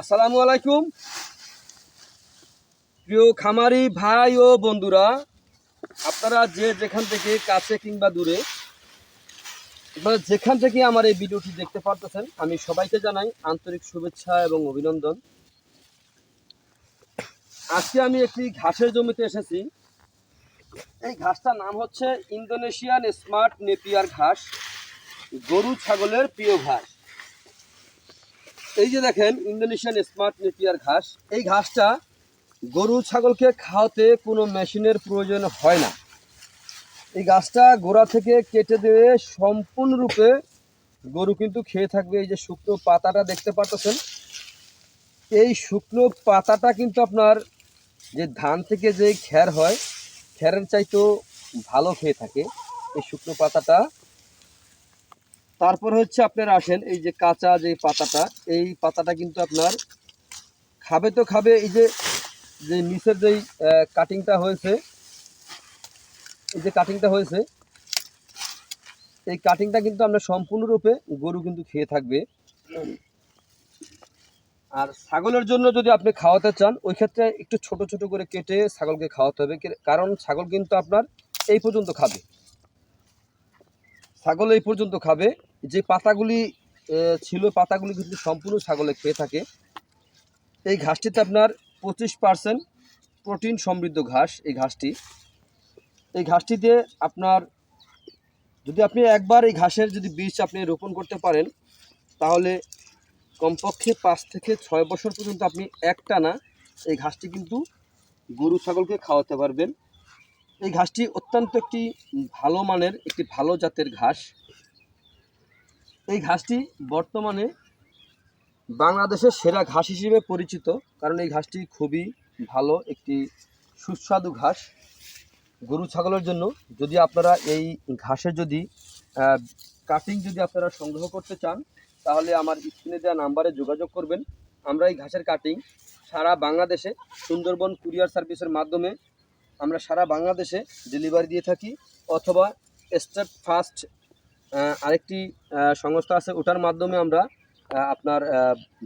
আসসালামু আলাইকুম। প্রিয় খামারি ভাই ও বন্ধুরা, আপনারা যে যেখান থেকে কাছে কিংবা দূরে যেখান থেকে আমার এই ভিডিওটি দেখতে পারতেছেন, আমি সবাইকে জানাই আন্তরিক শুভেচ্ছা এবং অভিনন্দন। আজকে আমি একটি ঘাসের জমিতে এসেছি। এই ঘাসটার নাম হচ্ছে ইন্দোনেশিয়ান স্মার্ট নেপিয়ার ঘাস, গরু ছাগলের প্রিয় ঘাস। এই যে দেখেন, ইন্দোনেশিয়ান স্মার্ট নেপিয়ার ঘাস। এই ঘাসটা গরু ছাগলকে খাওয়াতে কোনো মেশিনের প্রয়োজন হয় না। এই গাছটা গোড়া থেকে কেটে দিয়ে সম্পূর্ণরূপে গরু কিন্তু খেয়ে থাকবে। এই যে শুকনো পাতাটা দেখতে পাচ্ছেন এই শুকনো পাতাটা কিন্তু আপনার যে ধান থেকে যে খ্যার হয় খ্যারের চাইতেও ভালো খেয়ে থাকে। এই শুকনো পাতাটা তারপর হচ্ছে আপনার আসেন, এই যে কাঁচা যে পাতাটা, এই পাতাটা কিন্তু আপনার খাবে তো খাবে, এই যে যে নিচের যেই কাটিংটা হয়েছে, এই যে কাটিংটা হয়েছে, এই কাটিংটা কিন্তু আমরা সম্পূর্ণরূপে গরু কিন্তু খেয়ে থাকবে। আর ছাগলের জন্য যদি আপনি খাওয়াতে চান, ওই ক্ষেত্রে একটু ছোট ছোট করে কেটে ছাগলকে খাওয়াতে হবে কারণ ছাগল কিন্তু আপনার এই পর্যন্ত খাবে। ছাগল এই পর্যন্ত খাবে। যে পাতাগুলি ছিল, পাতাগুলি কিন্তু সম্পূর্ণ ছাগলে খেয়ে থাকে। এই ঘাসটিতে আপনার পঁচিশ পার্সেন্ট প্রোটিন সমৃদ্ধ ঘাস এই ঘাসটি। এই ঘাসটিতে আপনার, যদি আপনি একবার এই ঘাসের যদি বীজ আপনি রোপণ করতে পারেন, তাহলে কমপক্ষে পাঁচ থেকে ছয় বছর পর্যন্ত আপনি একটানা এই ঘাসটি কিন্তু গরু ছাগলকে খাওয়াতে পারবেন। এই ঘাসটি অত্যন্ত একটি ভালো মানের, একটি ভালো জাতের ঘাস। এই ঘাসটি বর্তমানে বাংলাদেশের সেরা ঘাস হিসেবে পরিচিত, কারণ এই ঘাসটি খুবই ভালো, একটি সুস্বাদু ঘাস। গরু ছাগলের জন্য যদি আপনারা এই ঘাসের যদি কাটিং যদি আপনারা সংগ্রহ করতে চান, তাহলে আমার স্ক্রিনে দেওয়া নাম্বারে যোগাযোগ করবেন। আমরা এই ঘাসের কাটিং সারা বাংলাদেশে সুন্দরবন কুরিয়ার সার্ভিসের মাধ্যমে আমরা সারা বাংলাদেশে ডেলিভারি দিয়ে থাকি অথবা স্টেপ ফার্স্ট আরেকটি সংস্থা আছে, ওটার মাধ্যমে আমরা আপনার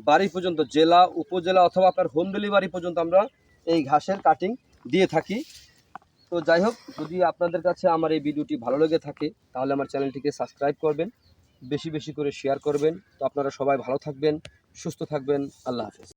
বাড়ি পর্যন্ত, জেলা, উপজেলা অথবা আপনার হোম ডেলিভারি পর্যন্ত আমরা এই ঘাসের কাটিং দিয়ে থাকি। তো যাই হোক, যদি আপনাদের কাছে আমার এই ভিডিওটি ভালো লেগে থাকে, তাহলে আমার চ্যানেলটিকে সাবস্ক্রাইব করবেন, বেশি বেশি করে শেয়ার করবেন। তো আপনারা সবাই ভালো থাকবেন, সুস্থ থাকবেন, আল্লাহ হাফেজ।